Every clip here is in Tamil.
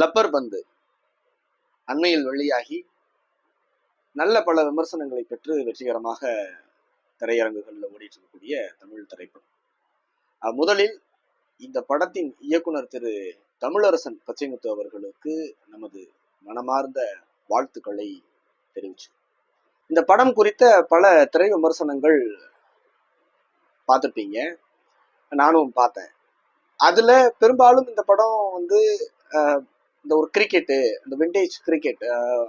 லப்பர் பந்து அண்மையில் வெளியாகி நல்ல பல விமர்சனங்களை பெற்று வெற்றிகரமாக திரையரங்குகளில் ஓடிட்டு இருக்கக்கூடிய தமிழ் திரைப்படம். முதலில் இந்த படத்தின் இயக்குனர் திரு தமிழரசன் பச்சைமுத்து அவர்களுக்கு நமது மனமார்ந்த வாழ்த்துக்களை தெரிவிச்சு. இந்த படம் குறித்த பல திரை விமர்சனங்கள் பார்த்துருப்பீங்க. நானும் பார்த்தேன். அதுல பெரும்பாலும் இந்த படம் வந்து இந்த ஒரு கிரிக்கெட்டு இந்த விண்டேஜ் கிரிக்கெட்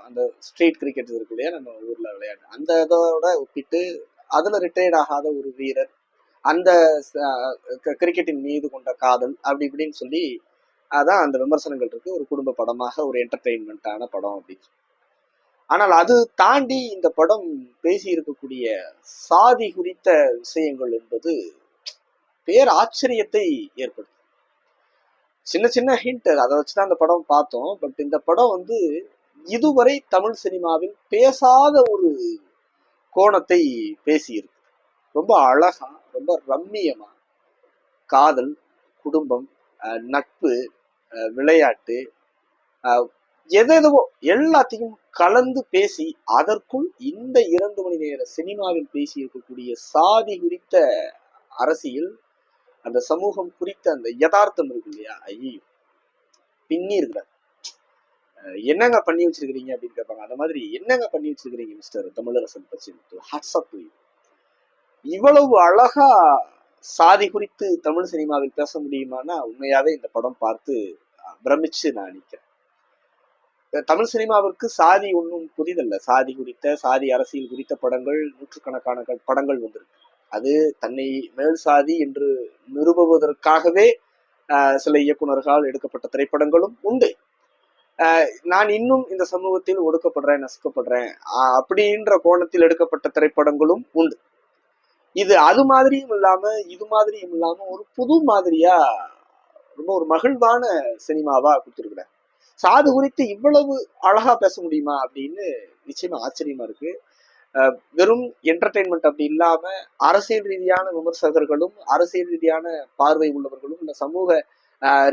அந்த ஸ்ட்ரீட் கிரிக்கெட் இருக்கு இல்லையா நம்ம ஊரில் விளையாட்டு. அந்த இதோட ஒப்பிட்டு அதில் ரிட்டையர்ட் ஆகாத ஒரு வீரர் அந்த க- கிரிக்கெட்டின் மீது கொண்ட காதல் அப்படி இப்படின்னு சொல்லி அதான் அந்த விமர்சனங்கள் இருக்கு. ஒரு குடும்ப படமாக ஒரு என்டர்டெயின்மெண்ட்டான படம் அப்படின்னு ஆனால் அது தாண்டி இந்த படம் பேசி இருக்கக்கூடிய சாதி குறித்த விஷயங்கள் என்பது பேர் ஆச்சரியத்தை ஏற்படுத்தும். சின்ன சின்ன ஹிண்ட் அதை வச்சுதான் அந்த படம் பார்த்தோம். பட் இந்த படம் வந்து இதுவரை தமிழ் சினிமாவில் பேசாத ஒரு கோணத்தை பேசியிருக்கு. ரொம்ப அழகா ரொம்ப ரம்மியமா காதல் குடும்பம் நட்பு விளையாட்டு எதெதுவோ எல்லாத்தையும் கலந்து பேசி அதற்குள் இந்த இரண்டு மணி நேர சினிமாவில் பேசி இருக்கக்கூடிய சாதி குறித்த அரசியல் அந்த சமூகம் குறித்த அந்த யதார்த்தம் இருக்கு இல்லையா? ஐயோ பின்னி இருக்கிறார் என்னங்க பண்ணி வச்சிருக்கிறீங்க அப்படின்னு கேட்பாங்க. அந்த மாதிரி என்னங்க பண்ணி வச்சிருக்கிறீங்க மிஸ்டர் தமிழரசன் பச்சி ஹாட்ஸ் அப் இவ்வளவு அழகா சாதி குறித்து தமிழ் சினிமாவில் பேச முடியுமானா உண்மையாவே இந்த படம் பார்த்து பிரமிச்சு நான் நிற்கிறேன் தமிழ் சினிமாவிற்கு சாதி ஒன்றும் புதிதல்ல. சாதி குறித்த சாதி அரசியல் குறித்த படங்கள் நூற்றுக்கணக்கான படங்கள் வந்திருக்கு. அது தன்னை மேல் சாதி என்று நிறுவுவதற்காகவே சில இயக்குனர்களால் எடுக்கப்பட்ட திரைப்படங்களும் உண்டு. நான் இன்னும் இந்த சமூகத்தில் ஒடுக்கப்படுறேன் நசுக்கப்படுறேன் அப்படின்ற கோணத்தில் எடுக்கப்பட்ட திரைப்படங்களும் உண்டு. இது அது மாதிரியும் இல்லாம இது மாதிரியும் இல்லாம ஒரு புது மாதிரியா ரொம்ப ஒரு மகிழ்வான சினிமாவா கொடுத்துருக்குறேன். சாது குறித்து இவ்வளவு அழகா பேச முடியுமா அப்படின்னு நிச்சயமா ஆச்சரியமா இருக்கு. வெறும் என்டர்டெயின்மெண்ட் அப்படி இல்லாம அரசியல் ரீதியான விமர்சகர்களும் அரசியல் ரீதியான பார்வை உள்ளவர்களும் இந்த சமூக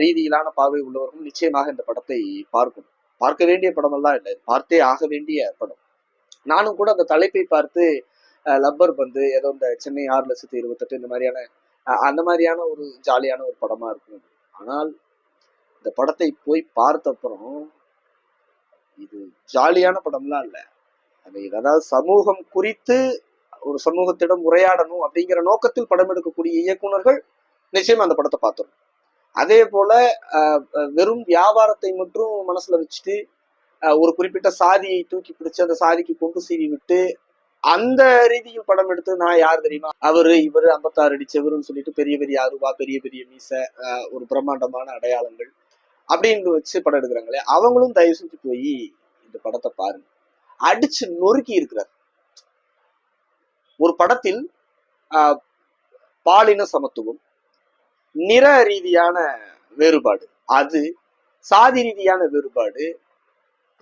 ரீதியிலான பார்வை உள்ளவர்களும் நிச்சயமாக இந்த படத்தை பார்க்கணும். பார்க்க வேண்டிய படமெல்லாம் இல்லை. பார்த்தே ஆக வேண்டிய படம். நானும் கூட அந்த தலைப்பை பார்த்து லப்பர் பந்து ஏதோ இந்த சென்னை ஆறு லட்சத்தி இருபத்தெட்டு இந்த மாதிரியான அந்த மாதிரியான ஒரு ஜாலியான ஒரு படமா இருக்கும். ஆனால் இந்த படத்தை போய் பார்த்த அப்புறம் இது ஜாலியான படம்லாம் இல்லை. அதாவது சமூகம் குறித்து ஒரு சமூகத்திடம் உரையாடணும் அப்படிங்கிற நோக்கத்தில் படம் எடுக்கக்கூடிய இயக்குனர்கள் நிச்சயம் அந்த படத்தை பார்த்தோம் அதே போல வெறும் வியாபாரத்தை மட்டும் மனசுல வச்சுட்டு ஒரு குறிப்பிட்ட சாதியை தூக்கி பிடிச்சு அந்த சாதிக்கு கொண்டு சீவி விட்டு அந்த ரீதியில் படம் எடுத்து நான் யார் தெரியுமா? அவரு இவரு ஐம்பத்தாறு அடிச்சவருன்னு சொல்லிட்டு பெரிய பெரிய அருவா பெரிய பெரிய மீசை ஒரு பிரம்மாண்டமான அடையாளங்கள் அப்படின்னு வச்சு படம் எடுக்கிறாங்களே அவங்களும் தயவு செஞ்சு போய் இந்த படத்தை பாருங்க. அடிச்சு நொறுக்கி இருக்கிறார். ஒரு படத்தில் ஆஹ், பாலின சமத்துவம் நிற ரீதியான வேறுபாடு அது சாதி ரீதியான வேறுபாடு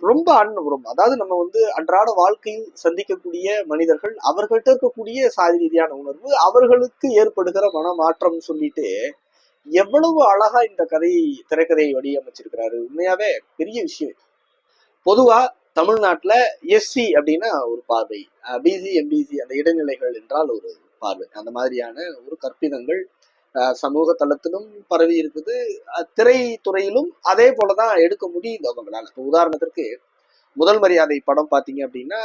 ரொம்ப அன்புறம் அதாவது நம்ம வந்து அன்றாட வாழ்க்கையில் சந்திக்கக்கூடிய மனிதர்கள் அவர்கள்ட்ட இருக்கக்கூடிய சாதி ரீதியான உணர்வு அவர்களுக்கு ஏற்படுகிற மனமாற்றம் சொல்லிட்டு எவ்வளவு அழகா இந்த கதை திரைக்கதையை வடிவமைச்சிருக்கிறாரு. உண்மையாவே பெரிய விஷயம் பொதுவா தமிழ்நாட்டில் எஸ்சி அப்படின்னா ஒரு பார்வை. பிசி எம்பிசி அந்த இடைநிலைகள் என்றால் ஒரு பார்வை. அந்த மாதிரியான ஒரு கற்பிதங்கள் சமூக தளத்திலும் பரவி இருக்குது. திரைத்துறையிலும் அதே போலதான் எடுக்க முடியுது அவங்களால. இப்போ உதாரணத்திற்கு முதல் மரியாதை படம் பார்த்தீங்க அப்படின்னா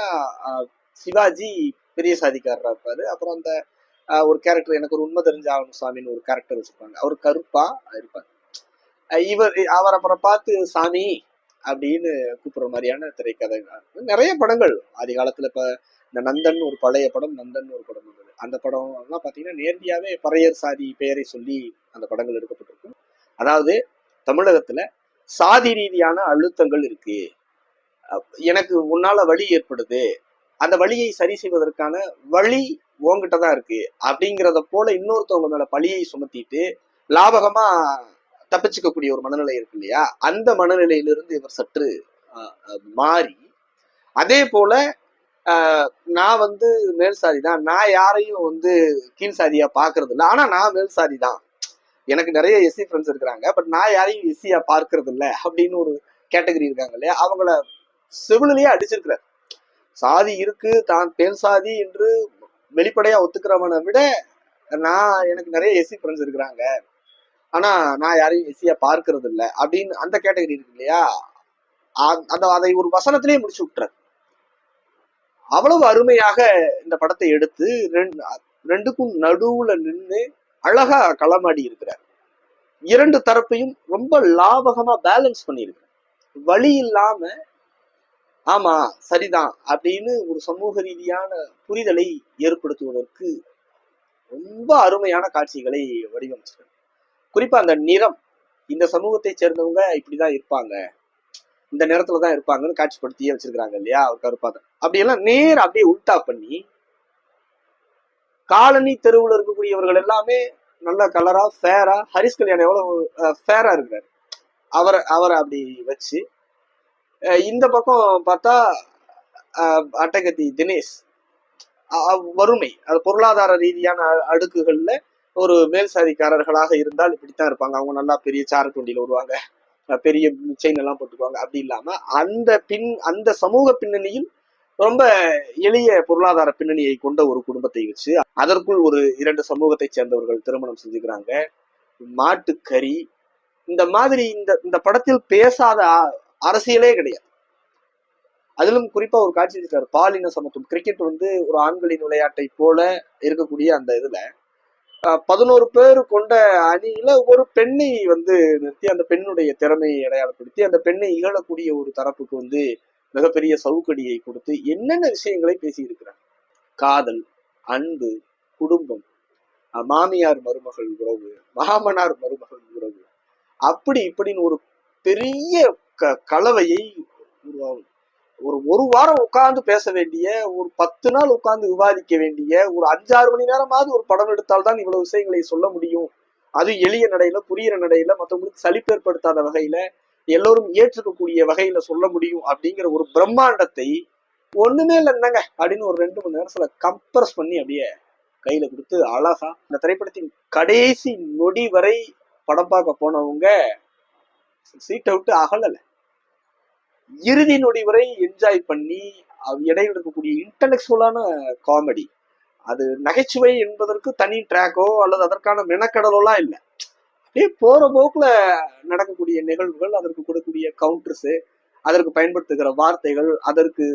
சிவாஜி பெரிய சாதிக்காரராக இருப்பாரு. அப்புறம் அந்த ஒரு கேரக்டர் எனக்கு ஒரு உண்மை தெரிஞ்ச ஆகணும் சாமின்னு ஒரு கேரக்டர் வச்சுருப்பாங்க. அவர் கருப்பா இருப்பார். இவர் அவர் அப்புறம் பார்த்து சாமி அப்படின்னு கூப்பிடுற மாதிரியான திரைக்கதை நிறைய படங்கள். ஆதி காலத்துல இப்ப இந்த நந்தன் ஒரு பழைய படம் நந்தன் ஒரு படம் வந்தது. அந்த படம் எல்லாம் பாத்தீங்கன்னா நேரடியாவே பறையர் சாதி பெயரை சொல்லி அந்த படங்கள் எடுக்கப்பட்டிருக்கும். அதாவது தமிழகத்துல சாதி ரீதியான அழுத்தங்கள் இருக்கு. எனக்கு உன்னால வழி ஏற்படுது. அந்த வழியை சரி செய்வதற்கான வழி உங்ககிட்ட தான் இருக்கு. அப்படிங்கிறத போல இன்னொருத்தவங்க மேல பழியை சுமத்திட்டு லாபகமா தப்பிச்சுக்கக்கூடிய ஒரு மனநிலை இருக்கு இல்லையா அந்த மனநிலையிலிருந்து இவர் சற்று மாறி அதே போல நான் வந்து மேல் சாதி தான். நான் யாரையும் வந்து கீழ் சாதியா பாக்குறது இல்லை ஆனா நான் மேல் சாதி தான். எனக்கு நிறைய எஸ்சி ஃப்ரெண்ட்ஸ் இருக்கிறாங்க. பட் நான் யாரையும் எஸ்சியா பார்க்கறது இல்லை அப்படின்னு ஒரு கேட்டகரி இருக்காங்க இல்லையா? அவங்கள செவிலிலேயே அடிச்சிருக்கிறார். சாதி இருக்கு தான் பெண் சாதி என்று வெளிப்படையா ஒத்துக்கிறவனை விட நான் எனக்கு நிறைய எஸ்சி ஃப்ரெண்ட்ஸ் இருக்கிறாங்க. ஆனா நான் யாரையும் ஈஸியா பார்க்கறது இல்ல அப்படின்னு அந்த கேட்டகரி இருக்கு இல்லையா? அந்த அதை ஒரு வசனத்திலேயே முடிச்சு விட்டுறாரு அவ்வளவு அருமையாக இந்த படத்தை எடுத்து ரெண்டு ரெண்டுக்கும் நடுவுல நின்று அழகா களமாடி இருக்கிறார். இரண்டு தரப்பையும் ரொம்ப லாபகமா பேலன்ஸ் பண்ணியிருக்கிறார். வழி இல்லாம ஆமா சரிதான் அப்படின்னு ஒரு சமூக ரீதியான புரிதலை ஏற்படுத்துவதற்கு ரொம்ப அருமையான காட்சிகளை வடிவமைச்சிருக்காரு குறிப்பா அந்த நிறம் இந்த சமூகத்தை சேர்ந்தவங்க இப்படிதான் இருப்பாங்க. இந்த நேரத்துல தான் இருப்பாங்கன்னு காட்சிப்படுத்தியே வச்சிருக்கிறாங்க இல்லையா? அவர் கருப்பாத அப்படியெல்லாம் நேர் அப்படியே உல்டா பண்ணி காலனி தெருவுல இருக்கக்கூடியவர்கள் எல்லாமே நல்ல கலரா ஃபேரா ஹரிஸ் கல்யாணம் எவ்வளவு ஃபேரா இருக்கிறார். அவரை அவரை அப்படி வச்சு இந்த பக்கம் பார்த்தா அட்டகத்தி தினேஷ். அ- வறுமை அது பொருளாதார ரீதியான அடுக்குகளில் அடுக்குகள்ல ஒரு மேல் சாதிக்காரர்களாக இருந்தால் இப்படித்தான் இருப்பாங்க. அவங்க நல்லா பெரிய சாரட்டு வண்டியில வருவாங்க. பெரிய செயின் எல்லாம் போட்டுக்குவாங்க. அப்படி இல்லாம அந்த பின் அந்த சமூக பின்னணியில் ரொம்ப எளிய பொருளாதார பின்னணியை கொண்ட ஒரு குடும்பத்தை வச்சு அதற்குள் ஒரு இரண்டு சமூகத்தை சேர்ந்தவர்கள் திருமணம் செஞ்சுக்கிறாங்க. மாட்டுக்கறி. இந்த மாதிரி இந்த இந்த படத்தில் பேசாத அ- அரசியலே கிடையாது. அதிலும் குறிப்பா ஒரு காட்சி இருக்காரு பாலின சமத்துவம். கிரிக்கெட் வந்து ஒரு ஆண்களின் விளையாட்டை போல இருக்கக்கூடிய அந்த இதுல பதினோரு பேர் கொண்ட அணியில ஒரு பெண்ணை வந்து நிறுத்தி அந்த பெண்ணுடைய திறமையை அடையாளப்படுத்தி அந்த பெண்ணை இகழக்கூடிய ஒரு தரப்புக்கு வந்து மிகப்பெரிய சவுக்கடியை கொடுத்து என்னென்ன விஷயங்களை பேசியிருக்கிறாங்க காதல் அன்பு குடும்பம் மாமியார் மருமகள் உறவு மாமனார் மருமகள் உறவு. அப்படி இப்படின்னு ஒரு பெரிய க கலவையை உருவாகும். ஒரு ஒரு வாரம் உட்கார்ந்து பேச வேண்டிய ஒரு பத்து நாள் உட்கார்ந்து விவாதிக்க வேண்டிய ஒரு அஞ்சாறு மணி நேரமாவது ஒரு படம் எடுத்தால்தான் இவ்வளவு விஷயங்களை சொல்ல முடியும். அது எளிய நடையில புரியிற நடையில மற்றவங்களுக்கு சலிப்பேற்படுத்தாத வகையில எல்லோரும் ஏற்றுக்கக்கூடிய வகையில சொல்ல முடியும் அப்படிங்கிற ஒரு பிரம்மாண்டத்தை ஒண்ணுமே இல்லை என்னங்க அப்படின்னு ஒரு ரெண்டு மணி நேரத்துல கம்ப்ரஸ் பண்ணி அப்படியே கையில கொடுத்து அழகா இந்த திரைப்படத்தின் கடைசி நொடி வரை படம் பார்க்க போனவங்க சீட்டை விட்டு அகலலை. இறுதி நொடி வரை என்ஜாய் பண்ணி அது இருக்கக்கூடிய இன்டலெக்சுவலான காமெடி அது நகைச்சுவை என்பதற்கு தனி ட்ராக்கோ அல்லது அதற்கான மெனக்கடலோலாம் இல்லை. அப்படியே போற போக்குல நடக்கக்கூடிய நிகழ்வுகள் அதற்கு கொடுக்கக்கூடிய கவுண்டர்ஸ் அதற்கு பயன்படுத்துகிற வார்த்தைகள் அதற்கு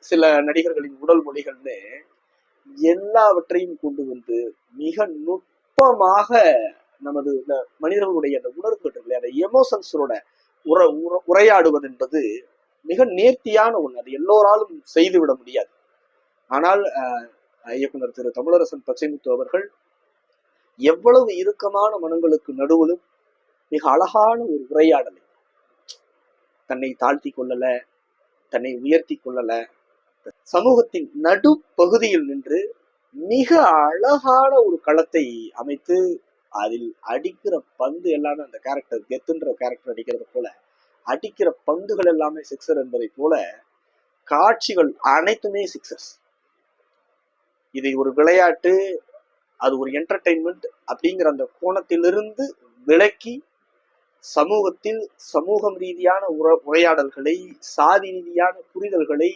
சில நடிகர்களின் உடல் மொழிகள்னு எல்லாவற்றையும் கொண்டு வந்து மிக நுட்பமாக நமது இந்த மனிதர்களுடைய அந்த உணர்வு இல்லையா அந்த எமோஷன்ஸோட உர உரையாடுவது என்பது மிக நேர்த்தியான ஒண்ணு. அது எல்லோராலும் செய்துவிட முடியாது. ஆனால் அஹ், இயக்குனர் திரு. தமிழரசன் பச்சைமுத்து அவர்கள் எவ்வளவு இறுக்கமான மனங்களுக்கு நடுவிலும் மிக அழகான ஒரு உரையாடலை தன்னை தாழ்த்தி கொள்ளல தன்னை உயர்த்தி கொள்ளல சமூகத்தின் நடுப்பகுதியில் நின்று மிக அழகான ஒரு களத்தை அமைத்து அதில் அடிக்கிற பந்து எல்லாமே அந்த கேரக்டர் கெத்துன்ற கேரக்டர் அடிக்கிறது போல அடிக்கிற பந்துகள் எல்லாமே சிக்ஸர் என்பதை போல காட்சிகள் அனைத்துமே சிக்ஸர்ஸ் இதை ஒரு விளையாட்டு அது ஒரு என்டர்டைன்மெண்ட் அப்படிங்கிற அந்த கோணத்திலிருந்து விலக்கி சமூகத்தில் சமூகம் ரீதியான உர உரையாடல்களை சாதி ரீதியான புரிதல்களை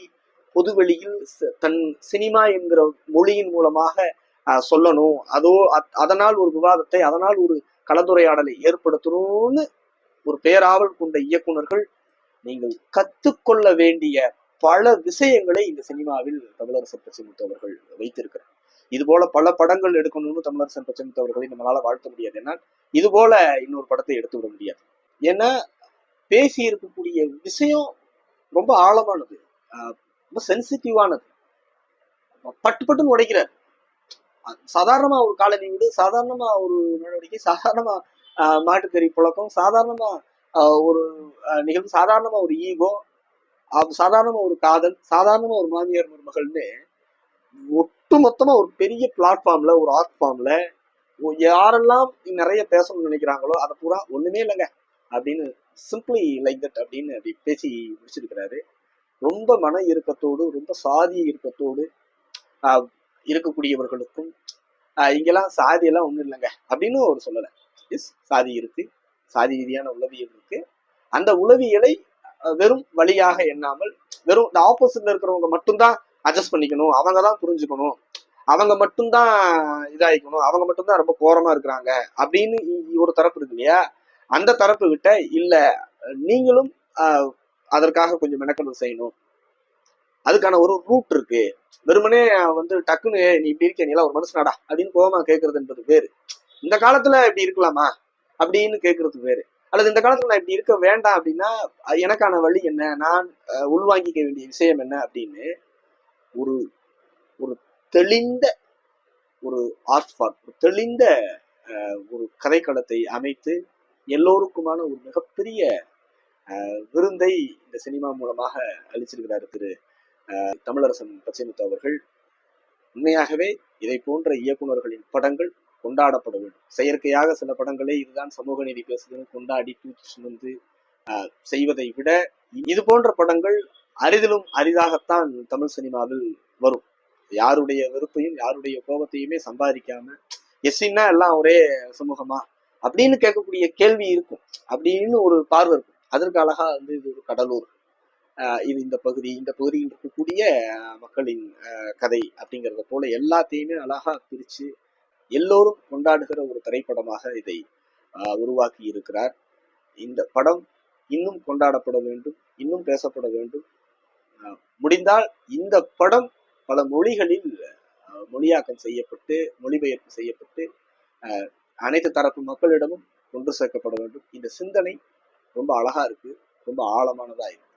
பொதுவெளியில் தன் சினிமா என்கிற மொழியின் மூலமாக சொல்லணும். அதோ அத்- அதனால் ஒரு விவாதத்தை அதனால் ஒரு கலந்துரையாடலை ஏற்படுத்தணும்னு ஒரு பேராவல் கொண்ட இயக்குனர்கள் நீங்கள் கத்துக்கொள்ள வேண்டிய பல விஷயங்களை இந்த சினிமாவில் தமிழரசன் பச்சைமுத்து அவர்கள் வைத்திருக்கிறார். இது போல பல படங்கள் எடுக்கணும்னு தமிழரசன் பிரச்சனை அவர்களை நம்மளால வாழ்த்த முடியாது. ஏன்னா இது போல இன்னொரு படத்தை எடுத்து விட முடியாது. ஏன்னா பேசி இருக்கக்கூடிய விஷயம் ரொம்ப ஆழமானது. ரொம்ப சென்சிட்டிவானது பட்டு பட்டுன்னு உடைக்கிறார். சாதாரணமா ஒரு காலனி வீடு சாதாரணமா ஒரு நடவடிக்கை சாதாரணமா மாட்டுக்கறி புழக்கம் சாதாரணமா ஒரு நிகழ்வு சாதாரணமா ஒரு ஈகோ சாதாரணமா ஒரு காதல் சாதாரணமா ஒரு மாமியார் மருமகள்னு ஒட்டு மொத்தமா ஒரு பெரிய பிளாட்ஃபார்ம்ல ஒரு ஆர்ட் ஃபார்ம்ல யாரெல்லாம் நிறைய பேசணும்னு நினைக்கிறாங்களோ அதை பூரா ஒண்ணுமே இல்லைங்க. அப்படின்னு சிம்பிளி லைக் தட் அப்படின்னு அப்படி பேசி முடிச்சிருக்கிறாரு. ரொம்ப மன இறுக்கத்தோடு ரொம்ப சாதி இறுக்கத்தோடு ஆஹ் இருக்கக்கூடியவர்களுக்கும் இங்கெல்லாம் சாதி எல்லாம் ஒண்ணும் இல்லைங்க அப்படின்னு ஒரு சொல்லலை. எஸ் சாதி இருக்கு சாதி ரீதியான உளவியல் இருக்கு. அந்த உளவியலை வெறும் வழியாக எண்ணாமல் வெறும் இந்த ஆப்போசிட்ல இருக்கிறவங்க மட்டும்தான் அட்ஜஸ்ட் பண்ணிக்கணும் அவங்க தான் புரிஞ்சுக்கணும் அவங்க மட்டும்தான் இதாகிக்கணும் அவங்க மட்டும்தான் ரொம்ப கோரமா இருக்கிறாங்க அப்படின்னு ஒரு தரப்பு இருக்கு இல்லையா? அந்த தரப்பு கிட்ட இல்ல நீங்களும் அதற்காக கொஞ்சம் மெனக்கெடல் செய்யணும் அதுக்கான ஒரு ரூட் இருக்கு. வெறுமனே வந்து டக்குன்னு நீ இப்படி இருக்க நீலாம் ஒரு மனுஷனாடா அப்படின்னு கோபமா கேட்கறதுன்றது வேறு. இந்த காலத்துல இப்படி இருக்கலாமா அப்படின்னு கேட்கறது வேறு. அல்லது இந்த காலத்துல நான் இப்படி இருக்க வேண்டாம் அப்படின்னா எனக்கான வழி என்ன? நான் உள்வாங்கிக்க வேண்டிய விஷயம் என்ன அப்படின்னு ஒரு ஒரு தெளிந்த ஒரு ஆர்ட் ஃபார்ம் ஒரு தெளிந்த ஒரு கதைக்களத்தை அமைத்து எல்லோருக்குமான ஒரு மிகப்பெரிய விருந்தை இந்த சினிமா மூலமாக அளிச்சிருக்கிறார் திரு தமிழரசன் பச்சைமுத்து அவர்கள் உண்மையாகவே இதை போன்ற இயக்குனர்களின் படங்கள் கொண்டாடப்பட வேண்டும். செயற்கையாக சில படங்களே இதுதான் சமூக நீதி பேசுதுன்னு கொண்டாடி தூக்கி சுமந்து செய்வதை விட இது போன்ற படங்கள் அரிதிலும் அரிதாகத்தான் தமிழ் சினிமாவில் வரும். யாருடைய வெறுப்பையும் யாருடைய கோபத்தையுமே சம்பாதிக்காம எஸ்சின்னா எல்லாம் ஒரே சமூகமா அப்படின்னு கேட்கக்கூடிய கேள்வி இருக்கும். அப்படின்னு ஒரு பார்வை இருக்கும். அதற்கு அழகா வந்து இது ஒரு கடலூர். இது இந்த பகுதி இந்த பகுதியில் இருக்கக்கூடிய மக்களின் கதை அப்படிங்கிறத போல எல்லாத்தையுமே அழகாக பிரித்து எல்லோரும் கொண்டாடுகிற ஒரு திரைப்படமாக இதை உருவாக்கி இருக்கிறார். இந்த படம் இன்னும் கொண்டாடப்பட வேண்டும் இன்னும் பேசப்பட வேண்டும். முடிந்தால் இந்த படம் பல மொழிகளில் மொழியாக்கம் செய்யப்பட்டு மொழிபெயர்ப்பு செய்யப்பட்டு அனைத்து தரப்பு மக்களிடமும் கொண்டு சேர்க்கப்பட வேண்டும். இந்த சிந்தனை ரொம்ப அழகா இருக்கு ரொம்ப ஆழமானதா இருக்கு.